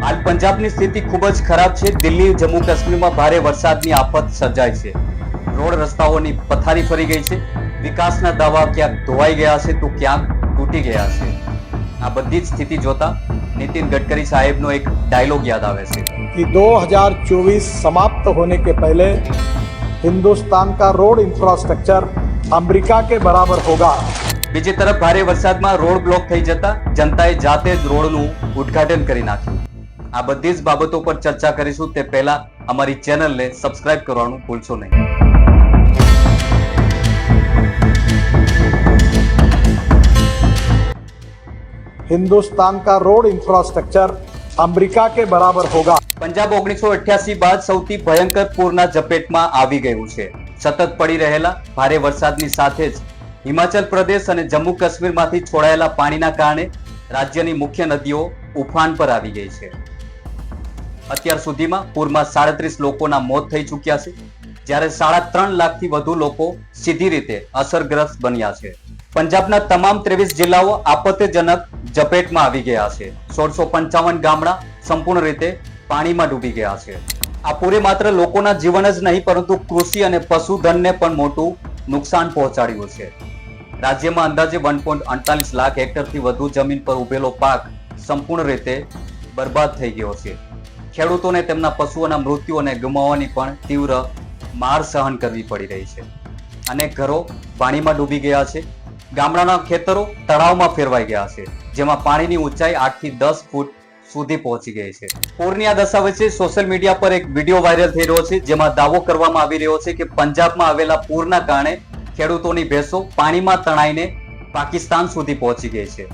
હાલ પંજાબની સ્થિતિ ખૂબ જ ખરાબ છે દિલ્હી જમ્મુ કાશ્મીરમાં ભારે વરસાદની આફત સર્જાઈ છે રોડ રસ્તાઓની પથારી ફરી ગઈ છે વિકાસના દાવા ક્યાંક ધોવાઈ ગયા છે તો ક્યાંક તૂટી ગયા છે આ બધી જ સ્થિતિ જોતા નીતિન ગડકરી સાહેબનો એક ડાયલોગ યાદ આવે છે कि 2024 समाप्त होने के पहले हिंदुस्तान का रोड इंफ्रास्ट्रक्चर अमेरिका के बराबर होगा બીજી તરફ ભારે વરસાદમાં રોડ બ્લોક થઈ જતા જનતાએ જાતે જ રોડનું ઉદ્ઘાટન કરી નાખ્યું આ બધી જ બાબતો પર ચર્ચા કરીશું તે પહેલા અમારી ચેનલને સબસ્ક્રાઇબ કરવાનું ભૂલશો નહીં हिंदुस्तान का रोड इंफ्रास्ट्रक्चर अमेरिका के बराबर होगा પંજાબ ઓગણીસો અઠ્યાસી બાદ સૌથી ભયંકર પૂરના ઝપેટમાં આવી ગયું છે સતત પડી રહેલા ભારે વરસાદની સાથે જ હિમાચલ પ્રદેશ અને જમ્મુ કાશ્મીરમાંથી છોડાયેલા પાણીના કારણે રાજ્યની મુખ્ય નદીઓ ઉફાન પર આવી ગઈ છે અત્યાર સુધીમાં પૂરમાં સાડત્રીસ લોકોના મોત થઈ ચૂક્યા છે. જ્યારે સાડા ત્રણ લાખથી વધુ લોકો સીધી રીતે અસરગ્રસ્ત બન્યા છે. પંજાબના તમામ ત્રેવીસ જિલ્લાઓ આપત્તિજનક ઝપેટમાં આવી ગયા છે. સોળસો પંચાવન ગામડા સંપૂર્ણ રીતે પાણીમાં ડૂબી ગયા છે. આ પૂરે માત્ર લોકોના જીવન જ નહીં, પરંતુ કૃષિ અને પશુધનને પણ મોટું નુકસાન પહોંચાડ્યું છે. રાજ્યમાં અંદાજે વન પોઈન્ટ અડતાલીસ લાખ હેક્ટરથી વધુ જમીન પર ઉભેલો પાક સંપૂર્ણ રીતે બરબાદ થઈ ગયો છે. ખેડૂતોને તેમના પશુઓના મૃત્યુઓને ગુમાવવાની પણ તીવ્ર માર સહન કરવી પડી રહી છે. અનેક ઘરો પાણીમાં ડૂબી ગયા છે. ગામડાના ખેતરો તળાવમાં ફેરવાઈ ગયા છે, જેમાં પાણીની ઊંચાઈ આઠથી દસ ફૂટ સુધી પહોંચી ગઈ છે. પૂરની આ દશા વચ્ચે સોશિયલ મીડિયા પર એક વીડિયો વાયરલ થઈ રહ્યો છે, જેમાં દાવો કરવામાં આવી રહ્યો છે કે પંજાબમાં આવેલા પૂરના કારણે ખેડૂતોની ભેંસો પાણીમાં તણાઈને પાકિસ્તાન સુધી પહોંચી ગઈ છે.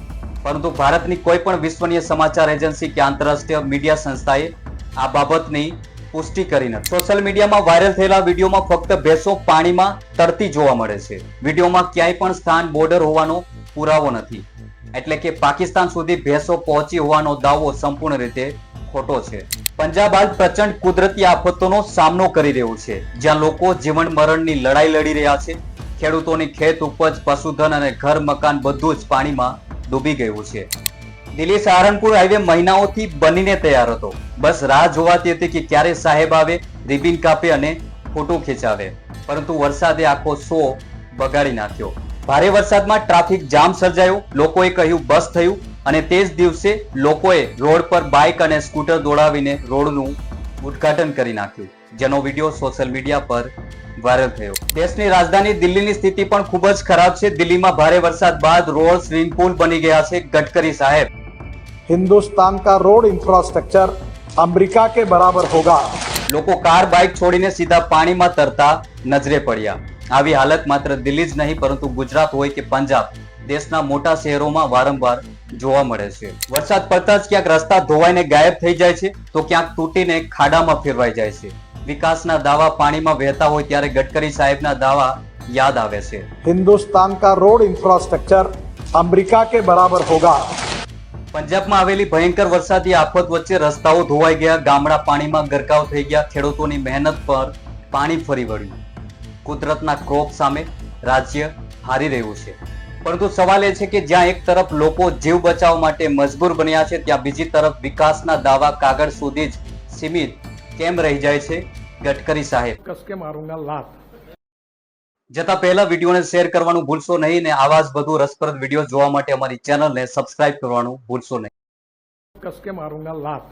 પરંતુ ભારતની કોઈ પણ વિશ્વનીય સમાચાર એજન્સી કે આંતરરાષ્ટ્રીય મીડિયા સંસ્થાએ આ બાબતની પુષ્ટિ કરી સોશિયલ મીડિયામાં વાયરલ થયેલા વિડીયોમાં ફક્ત ભેંસો પાણીમાં તરતી જોવા મળે છે. વિડીયોમાં ક્યાંય પણ સ્થાન બોર્ડર હોવાનો પુરાવો નથી. એટલે કે પાકિસ્તાન સુધી ભેંસો પહોંચી હોવાનો દાવો સંપૂર્ણ રીતે ખોટો છે. પંજાબ હાલ પ્રચંડ કુદરતી આફતોનો સામનો કરી રહ્યો છે. જ્યાં લોકો જીવન મરણની લડાઈ લડી રહ્યા છે. ખેડૂતોની ખેત ઉપજ, પશુધન અને ઘર મકાન બધું જ પાણીમાં ડૂબી ગયું છે. દિલ્હી સહારનપુર હાઈવે મહિનાઓથી બનીને તૈયાર હતો. બસ રાહ જોવાતી હતી કે ક્યારે સાહેબ આવે, રિબિન કાપે અને ફોટો ખેંચાવે. પરંતુ વરસાદે આખો શો બગાડી નાખ્યો. ભારે વરસાદમાં ટ્રાફિક જામ સર્જાયો. લોકોએ કહ્યું, બસ થયું. અને તે જ દિવસે લોકોએ રોડ પર બાઇક અને સ્કૂટર દોડાવીને રોડનું ઉદ્ઘાટન કરી નાખ્યું, જેનો વીડિયો સોશિયલ મીડિયા પર વાયરલ થયો. દેશની રાજધાની દિલ્હીની સ્થિતિ પણ ખૂબ જ ખરાબ છે. દિલ્હીમાં ભારે વરસાદ બાદ રોડ સ્વિમિંગ પુલ બની ગયા છે ગડકરી સાહેબ. हिंदुस्तान का रोड इंफ्रास्ट्रक्चर अमेरिका के बराबर होगा લોકો કાર બાઇક છોડીને સીધા પાણીમાં તરતા નજરે પડ્યા આવી હાલત માત્ર દિલ્હી જ નહીં પરંતુ ગુજરાત હોય કે પંજાબ દેશના મોટા શહેરોમાં વારંવાર જોવા મળે છે વરસાદ પડતા જ ક્યાંક રસ્તા ધોવાઈને ગાયબ થઈ જાય છે તો ક્યાંક તૂટીને ખાડામાં ફેરવાઈ જાય છે વિકાસના દાવા પાણીમાં વહેતા હોય ત્યારે ગડકરી સાહેબના દાવા યાદ આવે છે हिंदुस्तान का रोड इंफ्रास्ट्रक्चर अमेरिका के बराबर होगा પંજાબમાં આવેલી ભયંકર વરસાદી આફત વચ્ચે રસ્તાઓ ધોવાઈ ગયા, ગામડા પાણીમાં ગરકાવ થઈ ગયા, ખેડૂતોની મહેનત પર પાણી ફરી વળ્યું. કુદરતના ક્રોપ સામે રાજ્ય હારી રહ્યું છે. પરંતુ સવાલ એ છે કે જ્યાં એક તરફ લોકો જીવ બચાવ માટે મજબૂર બન્યા છે, ત્યાં બીજી તરફ વિકાસના દાવા કાગળ સુધી જ સીમિત કેમ રહી જાય છે? ગડકરી સાહેબ. કસકે મારુંગા લાત. જતા પહેલા વિડીયોને શેર કરવાનું ભૂલશો નહીં ને આવા જ વધુ રસપ્રદ વીડિયો જોવા માટે અમારી ચેનલને સબસ્ક્રાઇબ કરવાનું ભૂલશો નહીં. કસકે મારુંગા લાત.